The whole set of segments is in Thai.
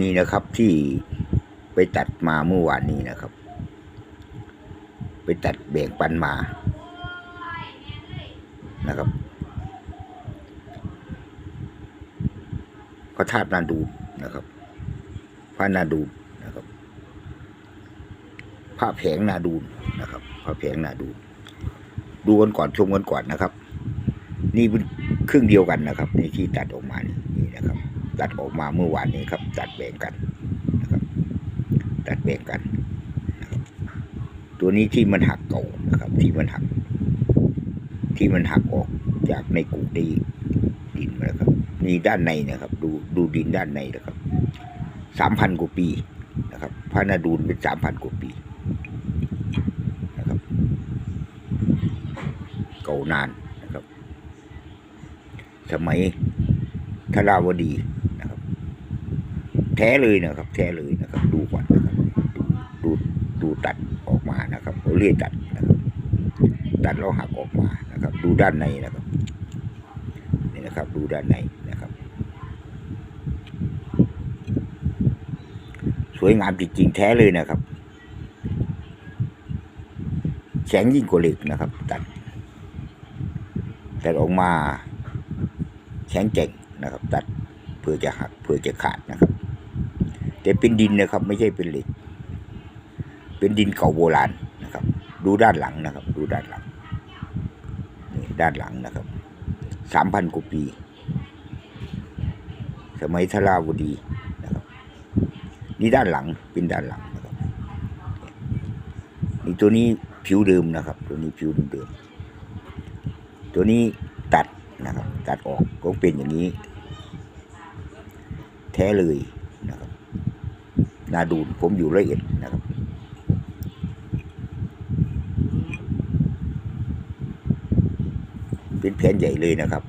นี้นะครับที่ไปตัดมาเมื่อวานนี้นะครับ ไปตัดแบ่งปันมานะครับพระธาตุนาดูนะครับพระนาดูนะครับพระแผงนาดูนะครับพระแผงนาดู ดูกันก่อนชมกันก่อนนะครับ นี่เป็นครึ่งเดียวกันนะครับ ในที่ตัดออกมานี่นี่นะครับ ตัดออกมาเมื่อวานนี้ครับ ตัดแบ่งกันนะครับตัดแบ่งกัน ตัวนี้ที่มันหักเก่านะครับ ที่มันหัก ที่มันหักออกจากในกูดีดินมาแล้วครับนี่ด้านในนะครับ ดูดูดินด้านในนะครับสามพันกว่าปีนะครับพระนาดูนเป็นสามพันกว่าปีนะครับ เก่านานนะครับ สมัย ทราวดีนะครับ แท้เลยนะครับ แท้เลยนะครับ ดูก่อนนะครับดูดูดูตัดออกมานะครับเขาเรียกตัดนะครับตัดแล้วหักออกมานะครับ ดูด้านในนะครับนี่นะครับ ดูด้านในนะครับ สวยงามจริงๆแท้เลยนะครับแข็งยิ่งกว่าเหล็กนะครับ ตัดตัดออกมาแข็งแกร่ง นะครับ ตัดเพื่อจะหักเพื่อจะขาดนะครับ แต่เป็นดินนะครับ ไม่ใช่เป็นเหล็ก เป็นดินเก่าโบราณนะครับ ดูด้านหลังนะครับ ดูด้านหลังนี่ด้านหลังนะครับสามพันกว่าปี สมัยทราวดีนะครับ นี่ด้านหลังเป็นด้านหลังนะครับนี่ตัวนี้ผิวเดิมนะครับ ตัวนี้ผิวเดิมตัวนี้ นะครับ ตัดออกก็เป็นอย่างนี้ แท้เลยนะครับ นาดูนผมอยู่ละเอียดนะครับเป็นแผนใหญ่เลยนะครับ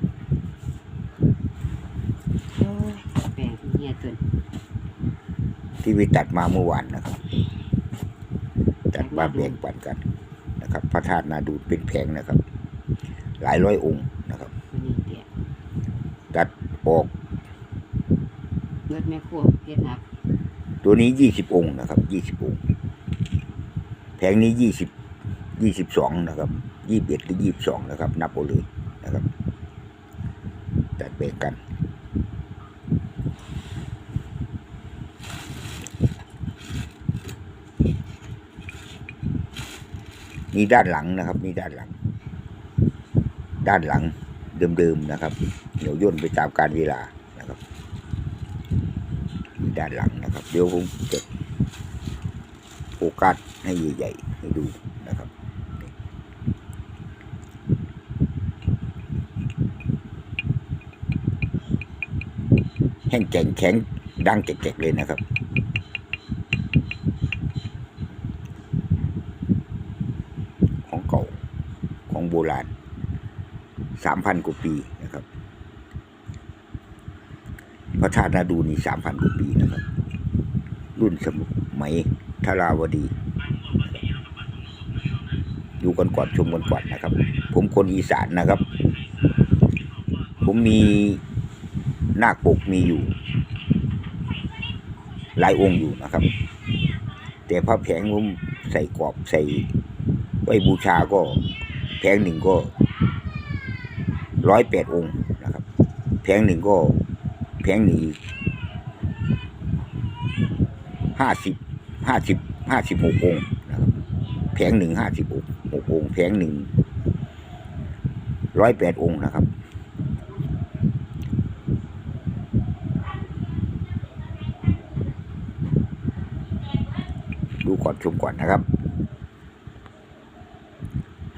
โอ้ยแปลงเฮียตุนที่ไปตัดมาเมื่อวานนะครับตัดมาแบ่งปันกันนะครับ พระธาตุนาดูนเป็นแผงนะครับ หลายร้อยองค์นะครับ วันนี้เดี๋ยว ตัดออกรถแม่ครัวเฮ็ดครับตัวนี้ยี่สิบองค์นะครับยี่สิบองค์แผงนี้ยี่สิบยี่สิบสองนะครับยี่สิบเอ็ดหรือยี่สิบสองนะครับ นับเอาเลยนะครับตัดแบ่งกัน นี่ด้านหลังนะครับ นี่ด้านหลัง ด้านหลัง เดิมๆนะครับเดี๋ยวย่นไปตามการเวลานะครับด้านหลังนะครับ เดี๋ยวผมจะโฟกัสให้ใหญ่ๆให้ดูนะครับแห้งแข็งแข็งดังแกกๆเลยนะครับของเก่าของโบราณ สามพันกว่าปีนะครับพระธาตุนาดูนี่สามพันกว่าปีนะครับ รุ่นสมัยทราวดีอยู่กันก่อนชมกันก่อนนะครับ ผมคนอีสานนะครับ ผมมีนาคปกมีอยู่ หลายองค์อยู่นะครับ แต่พระแผงผมใส่กรอบใส่ไว้บูชาก็แผงหนึ่งก็ ร้อยแปดองค์นะครับ แผงหนึ่งก็แผงหนึ่งห้าสิบห้าสิบห้าสิบหกองค์นะครับแผงหนึ่งห้าสิบหกองค์แผงหนึ่งร้อยแปดองค์นะครับ ดูก่อนชมก่อนนะครับ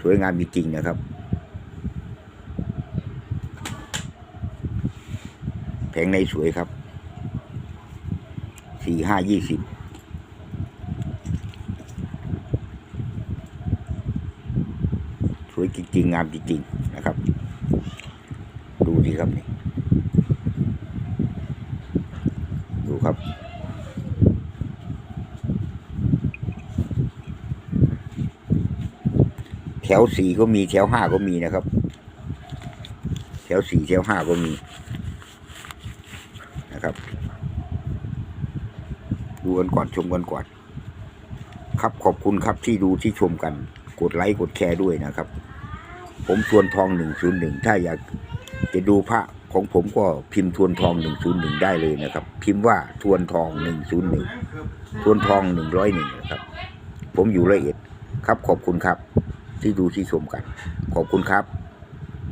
สวยงามจริงๆนะครับ แผงในสวยครับสี่ห้ายี่สิบสวยจริงๆงามจริงๆนะครับ ดูดีครับนี่ดูครับแถวสี่ก็มีแถวห้าก็มีนะครับ แถวสี่แถวห้าก็มี นะครับ ดูกันก่อนชมกันก่อน ครับขอบคุณครับที่ดูที่ชมกัน กดไลค์กดแชร์ด้วยนะครับ ผมทวนทองหนึ่งศูนย์หนึ่งถ้าอยากจะดูพระของผมก็พิมพ์ทวนทองหนึ่งศูนย์หนึ่งได้เลยนะครับ พิมพ์ว่าทวนทองหนึ่งศูนย์หนึ่งทวนทองหนึ่งร้อยหนึ่งนะครับ ผมอยู่ละเอียดครับขอบคุณครับ ที่ดูที่ชมกัน ขอบคุณครับ